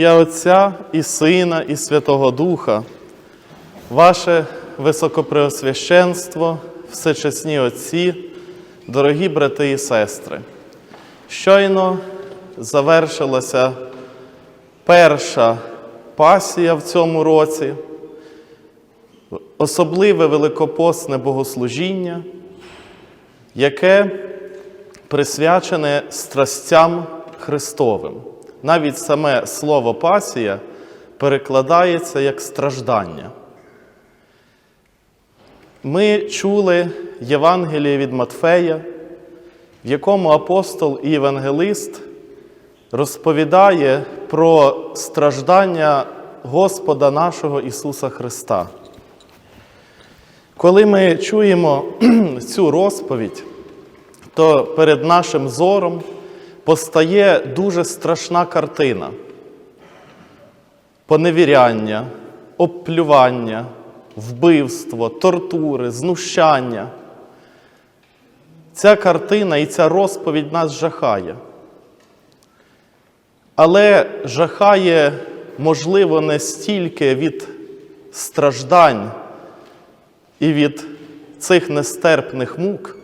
Ім'я Отця і Сина, і Святого Духа, ваше високопреосвященство, всечесні Отці, дорогі брати і сестри, щойно завершилася перша пасія в цьому році, особливе великопосне богослужіння, яке присвячене страстям Христовим. Навіть саме слово пасія перекладається як страждання. Ми чули Євангеліє від Матфея, в якому апостол і євангелист розповідає про страждання Господа нашого Ісуса Христа. Коли ми чуємо цю розповідь, то перед нашим зором постає дуже страшна картина поневіряння, обплювання, вбивство, тортури, знущання. Ця картина і ця розповідь нас жахає. Але жахає, можливо, не стільки від страждань і від цих нестерпних мук,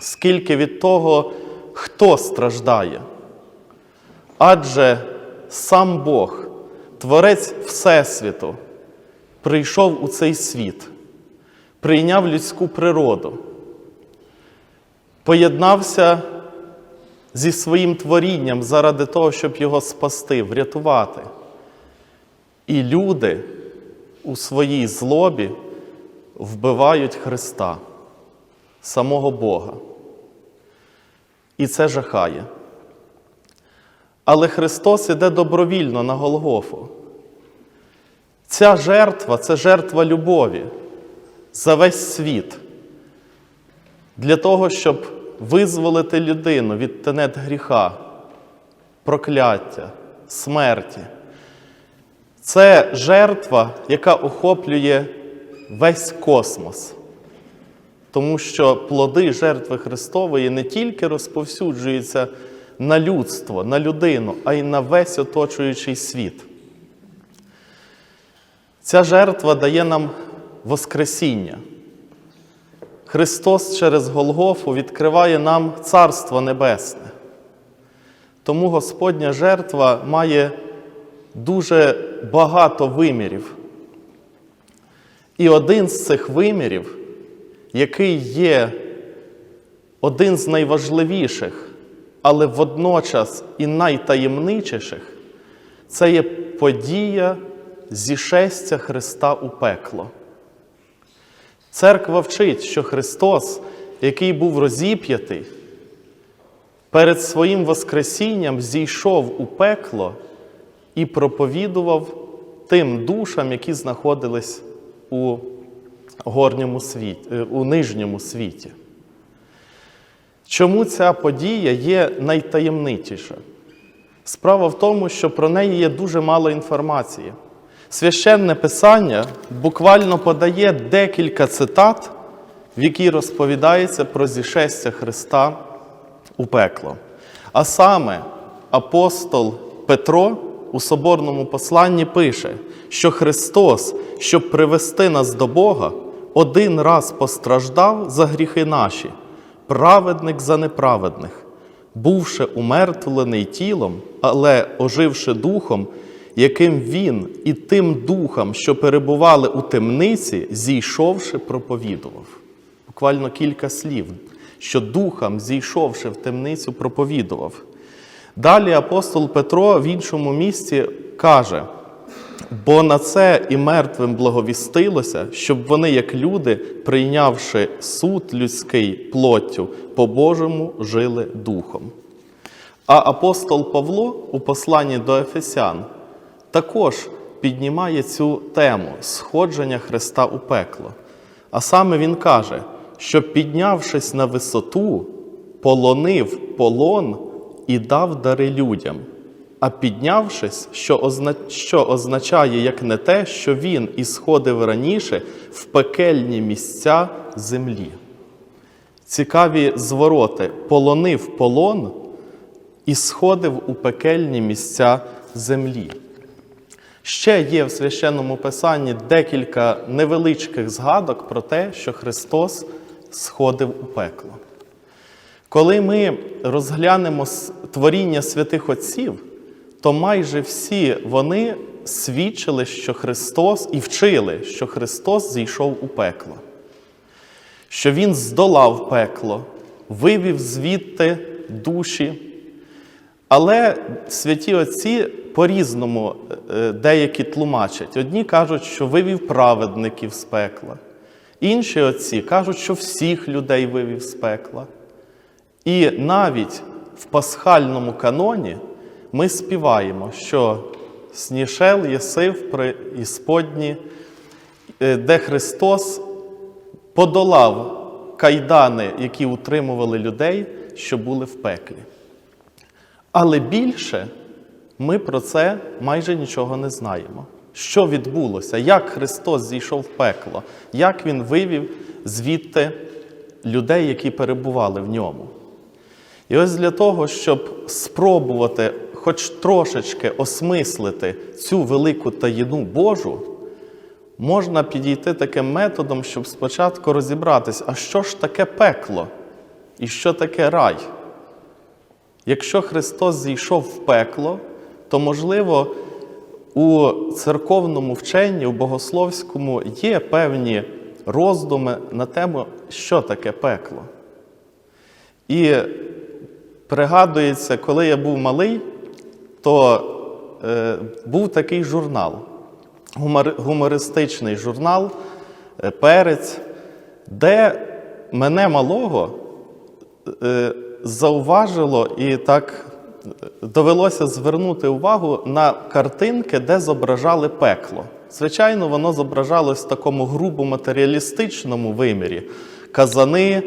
скільки від того, хто страждає. Адже сам Бог, Творець Всесвіту, прийшов у цей світ, прийняв людську природу, поєднався зі своїм творінням заради того, щоб його спасти, врятувати. І люди у своїй злобі вбивають Христа, самого Бога. І це жахає. Але Христос іде добровільно на Голгофу. Ця жертва це жертва любові за весь світ. Для того, щоб визволити людину від тенет гріха, прокляття, смерті. Це жертва, яка охоплює весь космос. Тому що плоди жертви Христової не тільки розповсюджуються на людство, на людину, а й на весь оточуючий світ. Ця жертва дає нам Воскресіння. Христос через Голгофу відкриває нам Царство Небесне. Тому Господня жертва має дуже багато вимірів. І один з цих вимірів, який є один з найважливіших, але водночас і найтаємничіших, це є подія зішестя Христа у пекло. Церква вчить, що Христос, який був розіп'ятий, перед своїм Воскресінням зійшов у пекло і проповідував тим душам, які знаходились у горньому світі, у нижньому світі. Чому ця подія є найтаємничіша? Справа в тому, що про неї є дуже мало інформації. Священне Писання буквально подає декілька цитат, в якій розповідається про зішестя Христа у пекло. А саме апостол Петро у соборному посланні пише, що Христос, щоб привести нас до Бога, один раз постраждав за гріхи наші, праведник за неправедних, бувши умертвлений тілом, але оживши духом, яким він і тим духом, що перебували у темниці, зійшовши, проповідував. Буквально кілька слів, що духом, зійшовши в темницю, проповідував. Далі апостол Петро в іншому місці каже: бо на це і мертвим благовістилося, щоб вони, як люди, прийнявши суд людський плоттю, по-божому жили духом. А апостол Павло у посланні до Ефесян також піднімає цю тему сходження Христа у пекло. А саме він каже, що піднявшись на висоту, полонив полон і дав дари людям. А піднявшись, що, озна... що означає як не те, що він ісходив раніше в пекельні місця землі. Цікаві звороти полонив полон і сходив у пекельні місця землі. Ще є в священному писанні декілька невеличких згадок про те, що Христос сходив у пекло. Коли ми розглянемо творіння святих Отців, то майже всі вони свідчили, що Христос і вчили, що Христос зійшов у пекло, що Він здолав пекло, вивів звідти душі. Але святі отці по-різному е, деякі тлумачать. Одні кажуть, що вивів праведників з пекла, інші отці кажуть, що всіх людей вивів з пекла. І навіть в пасхальному каноні ми співаємо, що снішел єсив при Ісподні, е, де Христос подолав кайдани, які утримували людей, що були в пеклі. Але більше ми про це майже нічого не знаємо. Що відбулося, як Христос зійшов в пекло, як Він вивів звідти людей, які перебували в ньому. І ось для того, щоб спробувати хоч трошечки осмислити цю велику таїну Божу, можна підійти таким методом, щоб спочатку розібратись, а що ж таке пекло і що таке рай. Якщо Христос зійшов в пекло, то, можливо, у церковному вченні, у богословському є певні роздуми на тему, що таке пекло. І пригадується, коли я був малий, то е, був такий журнал, гумор, гумористичний журнал е, Перець, де мене малого е, зауважило і так довелося звернути увагу на картинки, де зображали пекло. Звичайно, воно зображалось в такому грубо матеріалістичному вимірі. Казани,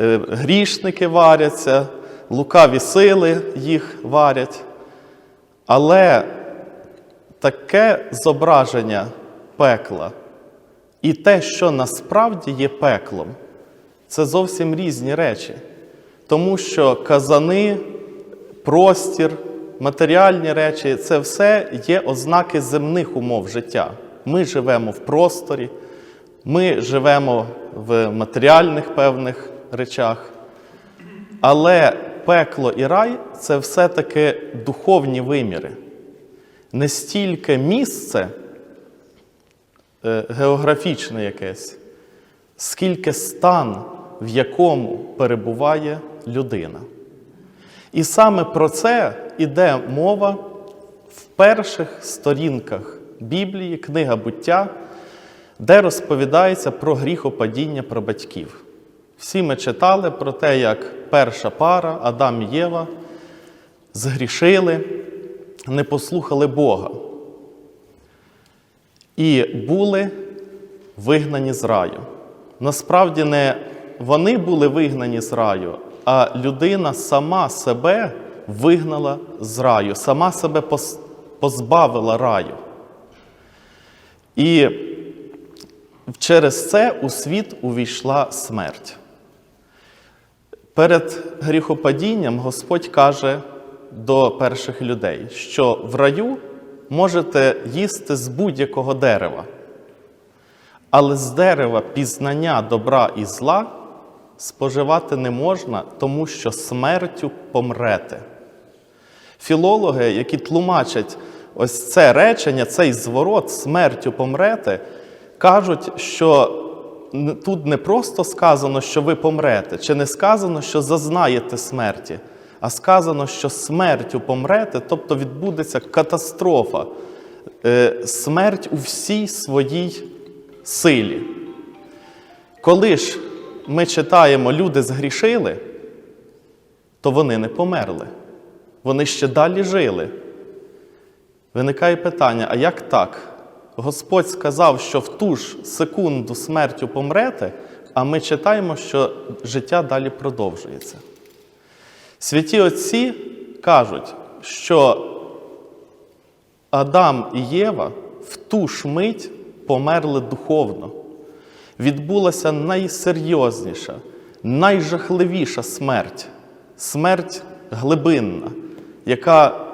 е, грішники варяться, лукаві сили їх варять. Але таке зображення пекла і те, що насправді є пеклом, це зовсім різні речі. Тому що казани, простір, матеріальні речі це все є ознаки земних умов життя. Ми живемо в просторі, ми живемо в матеріальних певних речах. Але пекло і рай це все-таки духовні виміри. Не стільки місце е, географічне якесь, скільки стан, в якому перебуває людина. І саме про це йде мова в перших сторінках Біблії, книга буття, де розповідається про гріхопадіння про батьків. Всі ми читали про те, як перша пара, Адам і Єва, згрішили, не послухали Бога і були вигнані з раю. Насправді не вони були вигнані з раю, а людина сама себе вигнала з раю, сама себе позбавила раю. І через це у світ увійшла смерть. Перед гріхопадінням Господь каже до перших людей, що в раю можете їсти з будь-якого дерева, але з дерева пізнання добра і зла споживати не можна, тому що смертю помрете. Філологи, які тлумачать ось це речення, цей зворот смертю помрете, кажуть, що тут не просто сказано, що ви помрете, чи не сказано, що зазнаєте смерті, а сказано, що смертю помрете, тобто відбудеться катастрофа, е, смерть у всій своїй силі. Коли ж ми читаємо, люди згрішили, то вони не померли. Вони ще далі жили. Виникає питання: а як так? Господь сказав, що в ту ж секунду смертю помрете, а ми читаємо, що життя далі продовжується. Святі Отці кажуть, що Адам і Єва в ту ж мить померли духовно. Відбулася найсерйозніша, найжахливіша смерть смерть глибинна, яка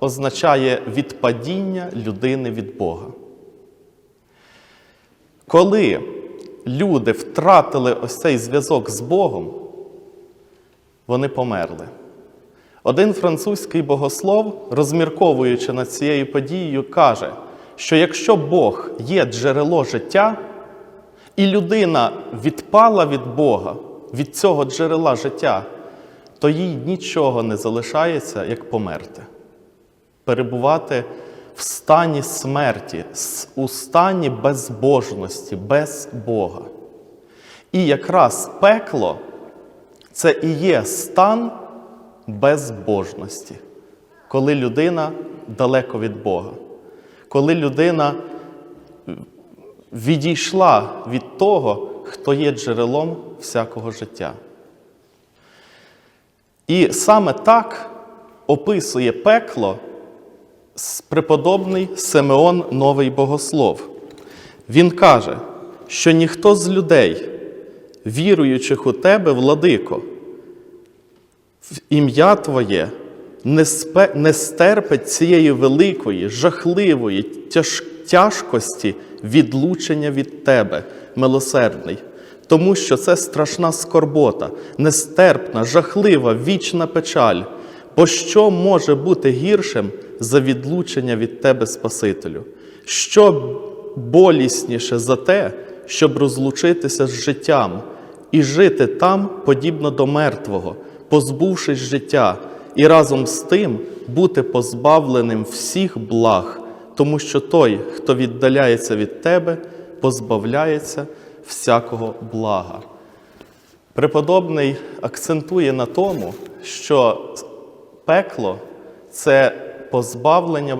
означає відпадіння людини від Бога. Коли люди втратили ось цей зв'язок з Богом, вони померли. Один французький богослов, розмірковуючи над цією подією, каже, що якщо Бог є джерело життя, і людина відпала від Бога, від цього джерела життя, то їй нічого не залишається, як померти, перебувати в стані смерті, у стані безбожності, без Бога. І якраз пекло це і є стан безбожності, коли людина далеко від Бога, коли людина відійшла від того, хто є джерелом всякого життя. І саме так описує пекло преподобний Симеон Новий Богослов. Він каже, що ніхто з людей, віруючих у тебе, владико, в ім'я Твоє не, стерпить цієї великої, жахливої тяж, тяжкості відлучення від Тебе, милосердний, тому що це страшна скорбота, нестерпна, жахлива, вічна печаль. Бо що може бути гіршим за відлучення від Тебе, Спасителю? Що болісніше за те, щоб розлучитися з життям і жити там, подібно до мертвого, позбувшись життя, і разом з тим бути позбавленим всіх благ, тому що той, хто віддаляється від тебе, позбавляється всякого блага. Преподобний акцентує на тому, що пекло це позбавлення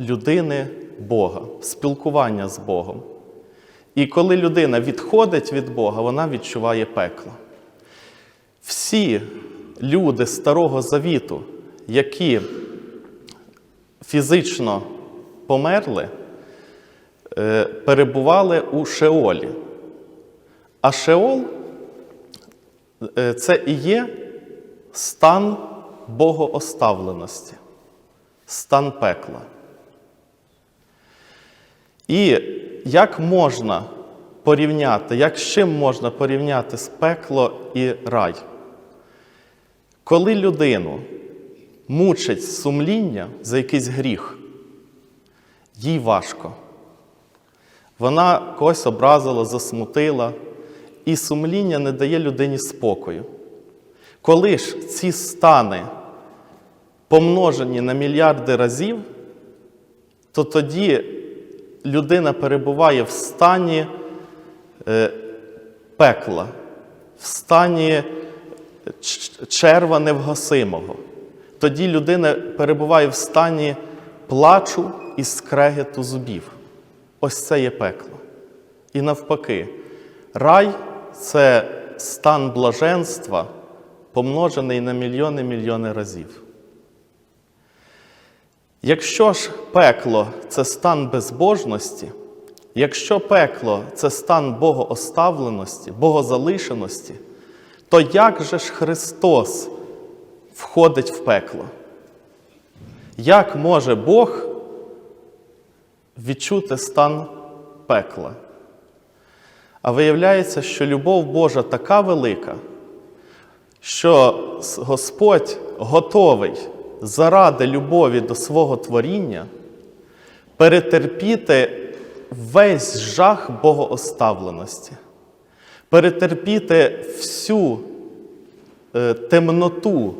людини Бога, спілкування з Богом. І коли людина відходить від Бога, вона відчуває пекло. Всі люди Старого Завіту, які фізично померли, е, перебували у Шеолі. А Шеол е, це і є стан богооставленості, стан пекла. І як можна порівняти, як з чим можна порівняти з пекло і рай? Коли людину мучить сумління за якийсь гріх, їй важко. Вона когось образила, засмутила, і сумління не дає людині спокою. Коли ж ці стани помножені на мільярди разів, то тоді людина перебуває в стані е, пекла, в стані черва невгасимого. Тоді людина перебуває в стані плачу і скрегету зубів. Ось це є пекло. І навпаки, рай це стан блаженства, помножений на мільйони мільйони разів. Якщо ж пекло це стан безбожності, якщо пекло це стан богооставленості, богозалишеності, то як же ж Христос входить в пекло? Як може Бог відчути стан пекла? А виявляється, що любов Божа така велика, що Господь готовий заради любові до свого творіння перетерпіти весь жах богооставленості, перетерпіти всю е, темноту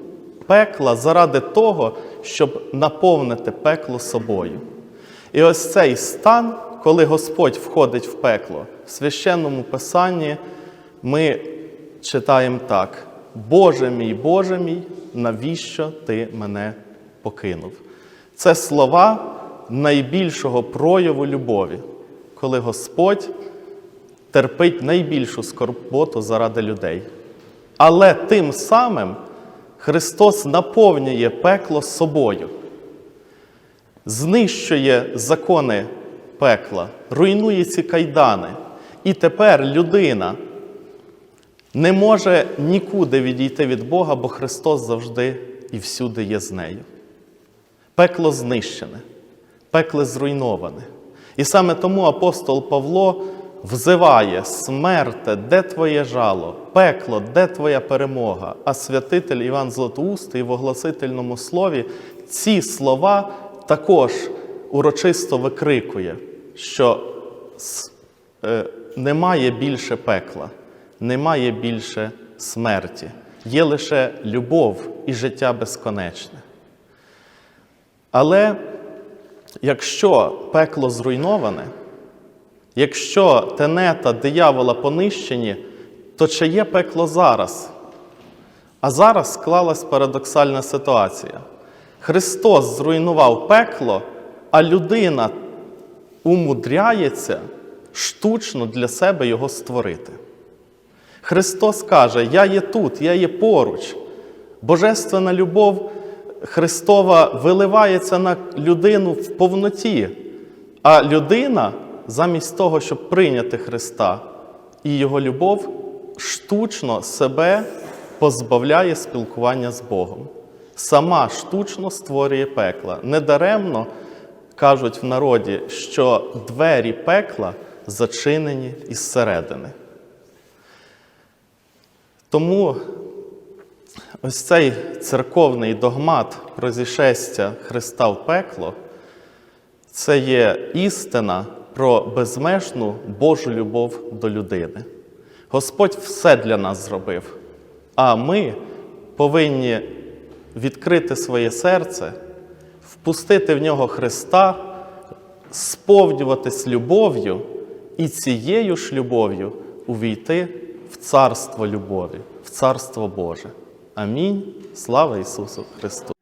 пекла заради того, щоб наповнити пекло собою. І ось цей стан, коли Господь входить в пекло, в священному писанні ми читаємо так: Боже мій, Боже мій, навіщо ти мене покинув? Це слова найбільшого прояву любові, коли Господь терпить найбільшу скорботу заради людей. Але тим самим Христос наповнює пекло собою, знищує закони пекла, руйнує ці кайдани. І тепер людина не може нікуди відійти від Бога, бо Христос завжди і всюди є з нею. Пекло знищене, пекло зруйноване. І саме тому апостол Павло взиває смерте, де твоє жало, пекло, де твоя перемога. А святитель Іван Златоустий в огласительному слові ці слова також урочисто викрикує, що е, немає більше пекла, немає більше смерті, є лише любов і життя безконечне. Але якщо пекло зруйноване, якщо тенета диявола понищені, то чи є пекло зараз? А зараз склалась парадоксальна ситуація. Христос зруйнував пекло, а людина умудряється штучно для себе його створити. Христос каже: Я є тут, я є поруч. Божественна любов Христова виливається на людину в повноті, а людина, замість того, щоб прийняти Христа і Його любов, штучно себе позбавляє спілкування з Богом. Сама штучно створює пекла. Недаремно кажуть в народі, що двері пекла зачинені із середини. Тому ось цей церковний догмат про зішестя Христа в пекло це є істина про безмежну Божу любов до людини. Господь все для нас зробив, а ми повинні відкрити своє серце, впустити в нього Христа, сповнюватись любов'ю і цією ж любов'ю увійти в царство любові, в царство Боже. Амінь. Слава Ісусу Христу!